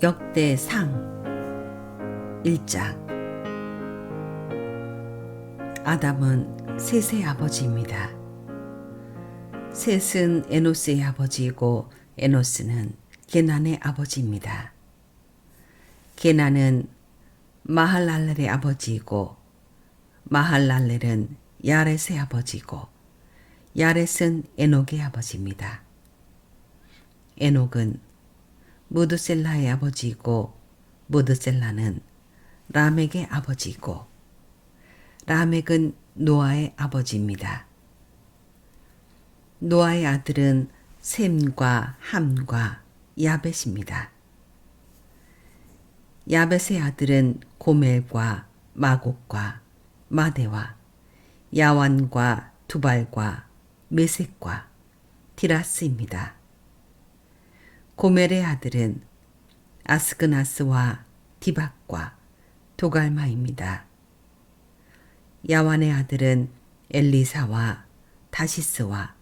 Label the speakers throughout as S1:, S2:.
S1: 역대상 1장 아담은 셋의 아버지입니다. 셋은 에노스의 아버지이고 에노스는 게난의 아버지입니다. 게난은 마할랄렐의 아버지이고 마할랄렐은 야렛의 아버지고 야렛은 에녹의 아버지입니다. 에녹은 무드셀라의 아버지이고 무드셀라는 라멕의 아버지이고 라멕은 노아의 아버지입니다. 노아의 아들은 셈과 함과 야벳입니다. 야벳의 아들은 고멜과 마곡과 마대와 야완과 두발과 메색과 디라스입니다. 고멜의 아들은 아스그나스와 디박과 도갈마입니다. 야완의 아들은 엘리사와 다시스와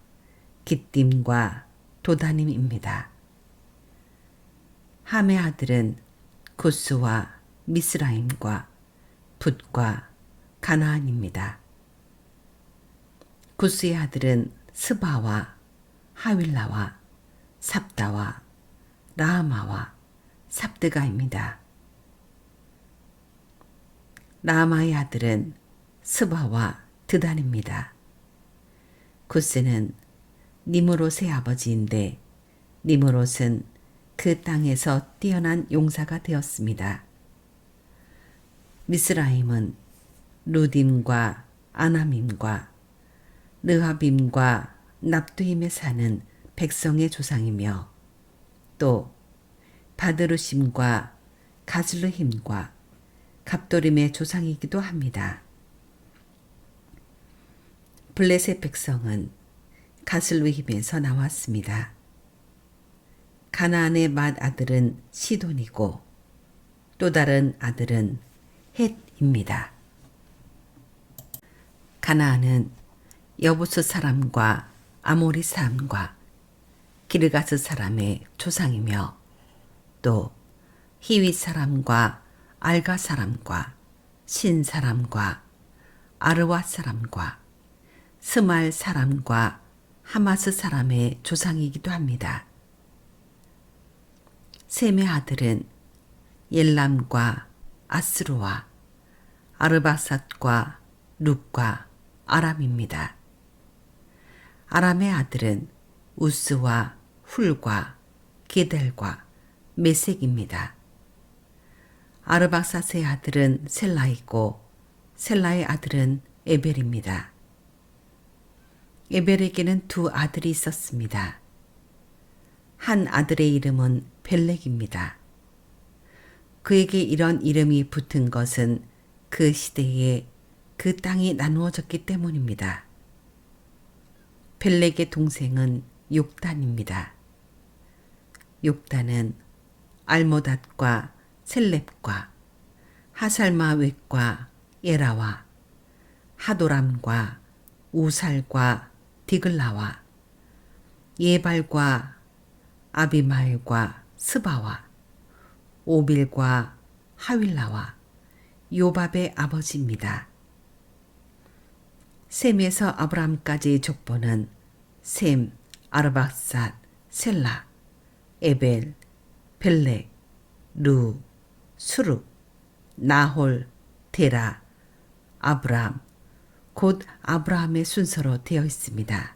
S1: 기띔과 도다님입니다. 함의 아들은 구스와 미스라임과 붓과 가나안입니다. 구스의 아들은 스바와 하윌라와 삽다와 라마와 삽드가입니다. 라마의 아들은 스바와 드단입니다. 구스는 니무롯의 아버지인데 니무롯은 그 땅에서 뛰어난 용사가 되었습니다. 미스라임은 루딤과 아나밈과 르하빔과 납두임에 사는 백성의 조상이며 또 바드루심과 가슬르힘과 갑도림의 조상이기도 합니다. 블레셋 백성은 가슬루힘에서 나왔습니다. 가나안의 맏 아들은 시돈이고 또 다른 아들은 헷입니다. 가나안은 여부스 사람과 아모리 사람과 기르가스 사람의 조상이며 또 히윗 사람과 알가 사람과 신 사람과 아르와 사람과 스말 사람과 하마스 사람의 조상이기도 합니다. 셈의 아들은 옐람과 아스루와 아르바삿과 룩과 아람입니다. 아람의 아들은 우스와 훌과 게델과 메색입니다. 아르박사스의 아들은 셀라이고 셀라의 아들은 에벨입니다. 에벨에게는 두 아들이 있었습니다. 한 아들의 이름은 벨렉입니다. 그에게 이런 이름이 붙은 것은 그 시대에 그 땅이 나누어졌기 때문입니다. 벨렉의 동생은 욕단입니다. 욕단은 알모닷과 셀렙과 하살마웻과 에라와 하도람과 우살과 디글라와 예발과 아비마일과 스바와 오빌과 하윌라와 요밥의 아버지입니다. 셈에서 아브람까지의 족보는 셈, 아르박삿, 셀라, 에벨, 벨렉, 루, 수룩, 나홀, 데라, 아브람, 곧 아브라함의 순서로 되어 있습니다.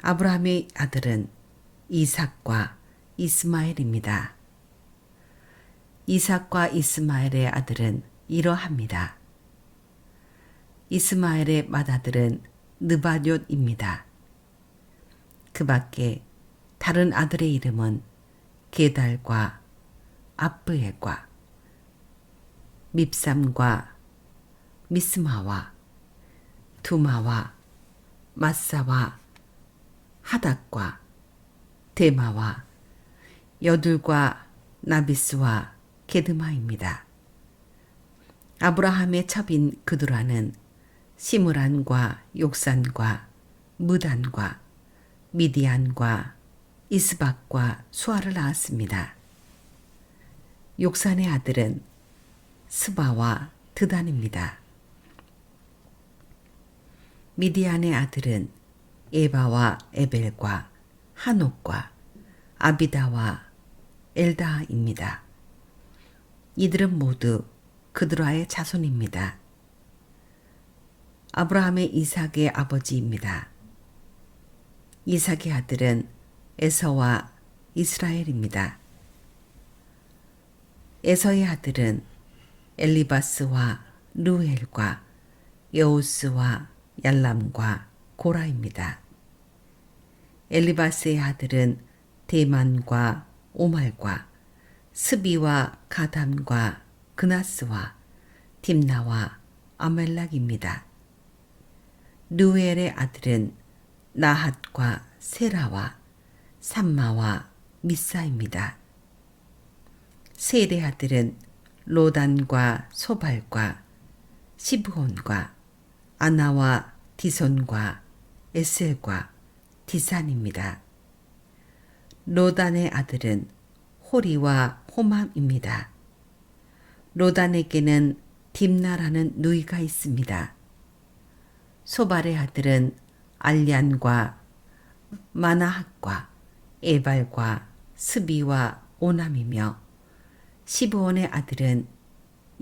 S1: 아브라함의 아들은 이삭과 이스마엘입니다. 이삭과 이스마엘의 아들은 이러합니다. 이스마엘의 맏아들은 느바뇳입니다. 그 밖에 다른 아들의 이름은 게달과 아브에과 밉삼과 미스마와 두마와 마사와 하닥과 데마와 여둘과 나비스와 게드마입니다. 아브라함의 첩인 그두라는 시므란과 욕산과 무단과 미디안과 이스박과 수아를 낳았습니다. 욕산의 아들은 스바와 드단입니다. 미디안의 아들은 에바와 에벨과 한옥과 아비다와 엘다입니다. 이들은 모두 그드라의 자손입니다. 아브라함의 이삭의 아버지입니다. 이삭의 아들은 에서와 이스라엘입니다. 에서의 아들은 엘리바스와 루엘과 여우스와 얄람과 고라입니다. 엘리바스의 아들은 대만과 오말과 스비와 가담과 그나스와 딥나와 아멜락입니다. 루엘의 아들은 나핫과 세라와 삼마와 미사입니다. 세의 아들은 로단과 소발과 시브온과 아나와 디손과 에셀과 디산입니다. 로단의 아들은 호리와 호맘입니다. 로단에게는 딥나라는 누이가 있습니다. 소발의 아들은 알리안과 마나학과 에발과 스비와 오남이며 시브온의 아들은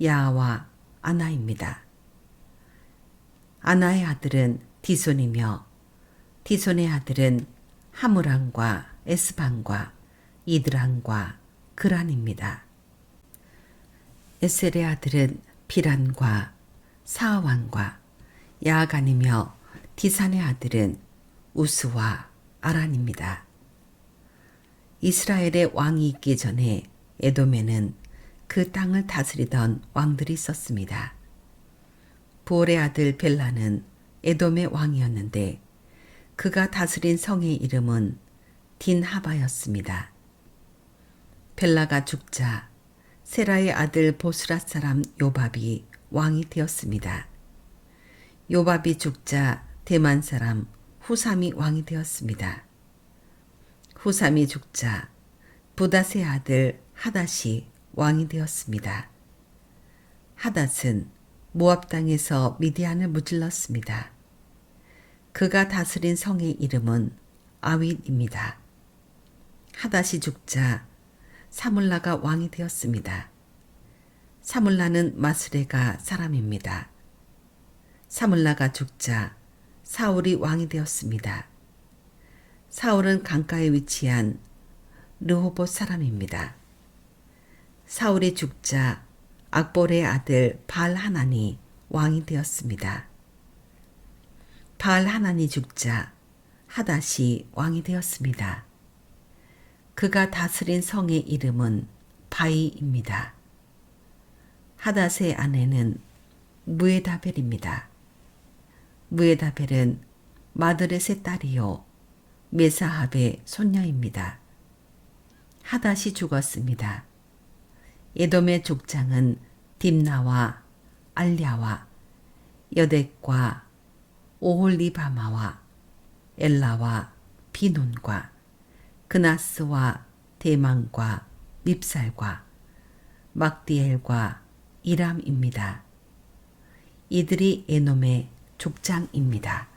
S1: 야와 아나입니다. 아나의 아들은 디손이며 디손의 아들은 하무란과 에스반과 이드란과 그란입니다. 에셀의 아들은 비란과 사왕과 야간이며 디산의 아들은 우스와 아란입니다. 이스라엘의 왕이 있기 전에 에돔에는 그 땅을 다스리던 왕들이 있었습니다. 부올의 아들 벨라는 에돔의 왕이었는데 그가 다스린 성의 이름은 딘하바였습니다. 벨라가 죽자 세라의 아들 보스라 사람 요밥이 왕이 되었습니다. 요밥이 죽자 대만 사람 후삼이 왕이 되었습니다. 후삼이 죽자 부닷의 아들 하닷이 왕이 되었습니다. 하닷은 모압 땅에서 미디안을 무찔렀습니다. 그가 다스린 성의 이름은 아윗입니다. 하닷이 죽자 사물라가 왕이 되었습니다. 사물라는 마스레가 사람입니다. 사물라가 죽자 사울이 왕이 되었습니다. 사울은 강가에 위치한 르호봇 사람입니다. 사울이 죽자 악볼의 아들 바알 하나니 왕이 되었습니다. 바알 하나니 죽자 하닷이 왕이 되었습니다. 그가 다스린 성의 이름은 바이입니다. 하닷의 아내는 무에다벨입니다. 무에다벨은 마드렛의 딸이요 메사합의 손녀입니다. 하닷이 죽었습니다. 에돔의 족장은 딥나와 알랴와 여덱과 오홀리바마와 엘라와 비논과 그나스와 대망과 밉살과 막디엘과 이람입니다. 이들이 에놈의 족장입니다.